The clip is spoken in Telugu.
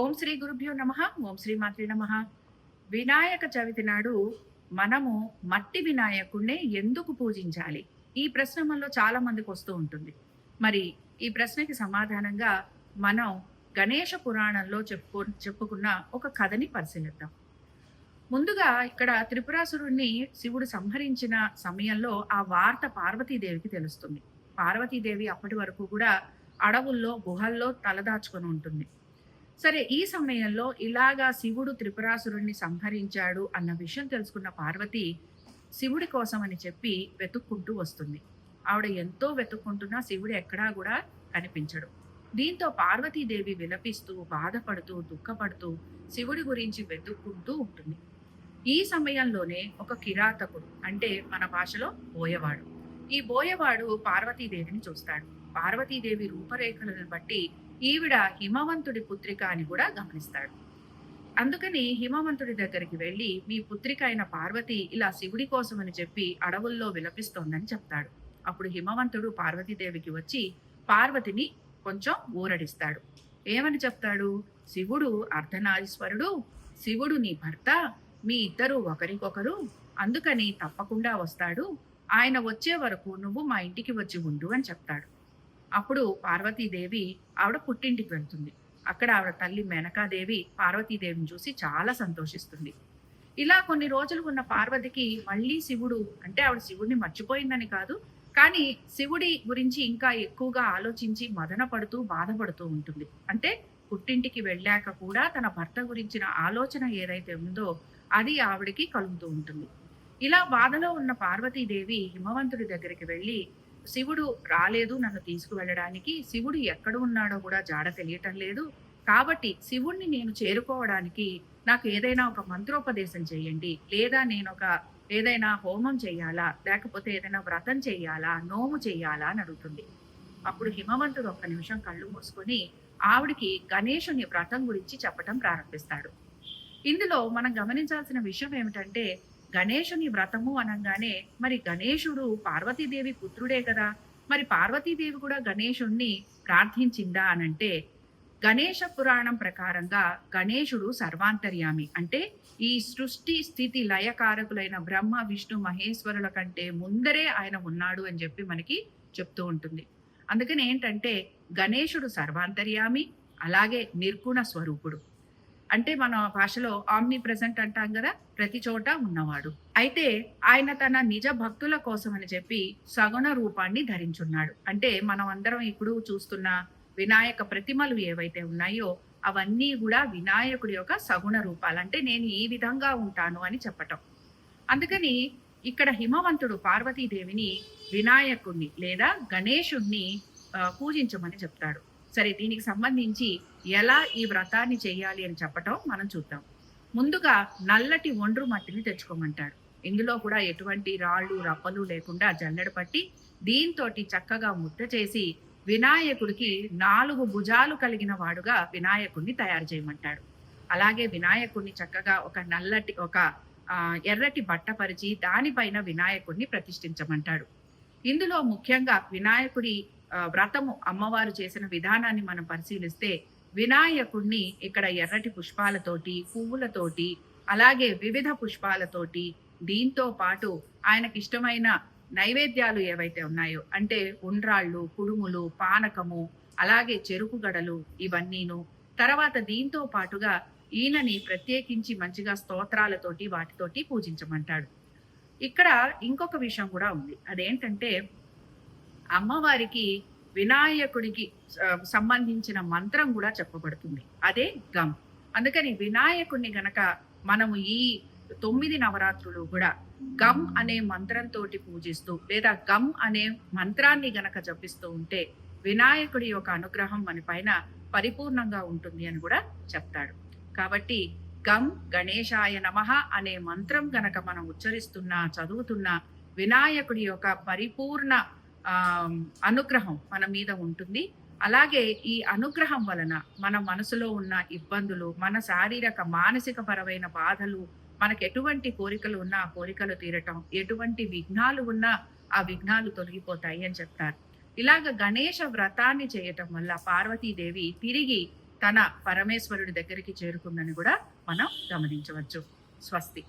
ఓం శ్రీ గురుభ్యో నమ ఓం శ్రీ మాత్రి నమ. వినాయక చవితి నాడు మనము మట్టి వినాయకుడినే ఎందుకు పూజించాలి? ఈ ప్రశ్న మనలో చాలా మందికి వస్తూ ఉంటుంది. మరి ఈ ప్రశ్నకి సమాధానంగా మనం గణేష పురాణంలో చెప్పుకో చెప్పుకున్న ఒక కథని పరిశీలిద్దాం. ముందుగా ఇక్కడ త్రిపురాసురుణ్ణి శివుడు సంహరించిన సమయంలో ఆ వార్త పార్వతీదేవికి తెలుస్తుంది. పార్వతీదేవి అప్పటి వరకు కూడా అడవుల్లో గుహల్లో తలదాచుకొని ఉంటుంది. సరే ఈ సమయంలో ఇలాగా శివుడు త్రిపురాసురుణ్ణి సంహరించాడు అన్న విషయం తెలుసుకున్న పార్వతి శివుడి కోసం అని చెప్పి వెతుక్కుంటూ వస్తుంది. ఆవిడ ఎంతో వెతుక్కుంటున్నా శివుడు ఎక్కడా కూడా కనిపించడు. దీంతో పార్వతీదేవి విలపిస్తూ బాధపడుతూ దుఃఖపడుతూ శివుడి గురించి వెతుక్కుంటూ ఉంటుంది. ఈ సమయంలోనే ఒక కిరాతకుడు అంటే మన భాషలో బోయవాడు. ఈ బోయవాడు పార్వతీదేవిని చూస్తాడు. పార్వతీదేవి రూపరేఖలను బట్టి ఈవిడ హిమవంతుడి పుత్రిక అని కూడా గమనిస్తాడు. అందుకని హిమవంతుడి దగ్గరికి వెళ్ళి మీ పుత్రిక అయిన పార్వతి ఇలా శివుడి కోసమని చెప్పి అడవుల్లో విలపిస్తోందని చెప్తాడు. అప్పుడు హిమవంతుడు పార్వతీదేవికి వచ్చి పార్వతిని కొంచెం ఊరడిస్తాడు. ఏమని చెప్తాడు? శివుడు అర్ధనారీశ్వరుడు శివుడు నీ భర్త మీ ఇద్దరు ఒకరికొకరు. అందుకని తప్పకుండా వస్తాడు. ఆయన వచ్చే వరకు నువ్వు మా ఇంటికి వచ్చి ఉండు అని చెప్తాడు. అప్పుడు పార్వతీదేవి ఆవిడ పుట్టింటికి వెళ్తుంది. అక్కడ ఆవిడ తల్లి మేనకాదేవి పార్వతీదేవిని చూసి చాలా సంతోషిస్తుంది. ఇలా కొన్ని రోజులు ఉన్న పార్వతికి మళ్ళీ శివుడు అంటే ఆవిడ శివుడిని మర్చిపోయిందని కాదు కానీ శివుడి గురించి ఇంకా ఎక్కువగా ఆలోచించి మదన పడుతూ బాధపడుతూ ఉంటుంది. అంటే పుట్టింటికి వెళ్ళాక కూడా తన భర్త గురించిన ఆలోచన ఏదైతే ఉందో అది ఆవిడికి కలుగుతూ ఉంటుంది. ఇలా బాధలో ఉన్న పార్వతీదేవి హిమవంతుడి దగ్గరికి వెళ్ళి శివుడు రాలేదు నన్ను తీసుకువెళ్ళడానికి. శివుడు ఎక్కడ ఉన్నాడో కూడా జాడ తెలియటం లేదు. కాబట్టి శివుణ్ణి నేను చేరుకోవడానికి నాకు ఏదైనా ఒక మంత్రోపదేశం చేయండి. లేదా నేను ఒక ఏదైనా హోమం చేయాలా? లేకపోతే ఏదైనా వ్రతం చేయాలా? నోము చేయాలా? అని అడుగుతుంది. అప్పుడు హిమవంతుడు ఒక్క నిమిషం కళ్ళు మూసుకొని ఆవిడికి గణేశుని వ్రతం గురించి చెప్పటం ప్రారంభిస్తాడు. ఇందులో మనం గమనించాల్సిన విషయం ఏమిటంటే గణేశుని వ్రతము అనగానే మరి గణేశుడు పార్వతీదేవి పుత్రుడే కదా. మరి పార్వతీదేవి కూడా గణేశుణ్ణి ప్రార్థించిందా అనంటే గణేశ పురాణం ప్రకారంగా గణేశుడు సర్వాంతర్యామి. అంటే ఈ సృష్టి స్థితి లయకారకులైన బ్రహ్మ విష్ణు మహేశ్వరుల కంటే ముందరే ఆయన ఉన్నాడు అని చెప్పి మనకి చెప్తూ ఉంటుంది. అందుకని ఏంటంటే గణేశుడు సర్వాంతర్యామి అలాగే నిర్గుణ స్వరూపుడు. అంటే మన భాషలో ఆమ్ని ప్రజెంట్ అంటాం కదా ప్రతి చోట ఉన్నవాడు. అయితే ఆయన తన నిజ భక్తుల కోసం అని చెప్పి సగుణ రూపాన్ని ధరించున్నాడు. అంటే మనం అందరం ఇప్పుడు చూస్తున్న వినాయక ప్రతిమలు ఏవైతే ఉన్నాయో అవన్నీ కూడా వినాయకుడి యొక్క సగుణ రూపాలు. అంటే నేను ఈ విధంగా ఉంటాను అని చెప్పటం. అందుకని ఇక్కడ హిమవంతుడు పార్వతీదేవిని వినాయకుడిని లేదా గణేషుణ్ణి పూజించమని చెప్తాడు. సరే దీనికి సంబంధించి ఎలా ఈ వ్రతాన్ని చేయాలి అని చెప్పటం మనం చూద్దాం. ముందుగా నల్లటి ఒండ్రు మట్టిని తెచ్చుకోమంటాడు. ఇందులో కూడా ఎటువంటి రాళ్ళు రప్పలు లేకుండా జల్లెడ పట్టి దీంతో చక్కగా ముద్ద చేసి వినాయకుడికి నాలుగు భుజాలు కలిగిన వాడుగా వినాయకుడిని తయారు చేయమంటాడు. అలాగే వినాయకుడిని చక్కగా ఒక నల్లటి ఒక ఎర్రటి బట్ట పరిచి దానిపైన వినాయకుడిని ప్రతిష్ఠించమంటాడు. ఇందులో ముఖ్యంగా వినాయకుడి వ్రతము అమ్మవారు చేసిన విధానాన్ని మనం పరిశీలిస్తే వినాయకుడిని ఇక్కడ ఎర్రటి పుష్పాలతోటి పువ్వులతోటి అలాగే వివిధ పుష్పాలతోటి దీంతో పాటు ఆయనకి ఇష్టమైన నైవేద్యాలు ఏవైతే ఉన్నాయో అంటే ఉండ్రాళ్ళు కుడుములు పానకము అలాగే చెరుకు గడలు ఇవన్నీను. తర్వాత దీంతో పాటుగా ఈయనని ప్రత్యేకించి మంచిగా స్తోత్రాలతోటి వాటితోటి పూజించమంటాడు. ఇక్కడ ఇంకొక విషయం కూడా ఉంది. అదేంటంటే అమ్మవారికి వినాయకుడికి సంబంధించిన మంత్రం కూడా చెప్పబడుతుంది. అదే గమ్. అందుకని వినాయకుడిని గనక మనము ఈ తొమ్మిది నవరాత్రులు కూడా గమ్ అనే మంత్రంతో పూజిస్తూ లేదా గమ్ అనే మంత్రాన్ని గనక జపిస్తూ ఉంటే వినాయకుడి యొక్క అనుగ్రహం మన పైన పరిపూర్ణంగా ఉంటుంది అని కూడా చెప్తాడు. కాబట్టి గమ్ గణేశాయ నమః అనే మంత్రం గనక మనం ఉచ్చరిస్తున్నా చదువుతున్నా వినాయకుడి యొక్క పరిపూర్ణ అనుగ్రహం మన మీద ఉంటుంది. అలాగే ఈ అనుగ్రహం వలన మన మనసులో ఉన్న ఇబ్బందులు మన శారీరక మానసిక పరమైన బాధలు మనకు ఎటువంటి కోరికలు ఉన్నా ఆ కోరికలు తీరటం ఎటువంటి విఘ్నాలు ఉన్నా ఆ విఘ్నాలు తొలగిపోతాయి అని చెప్తారు. ఇలాగ గణేష వ్రతాన్ని చేయటం వల్ల పార్వతీదేవి తిరిగి తన పరమేశ్వరుడి దగ్గరికి చేరుకుందని కూడా మనం గమనించవచ్చు. స్వస్తి.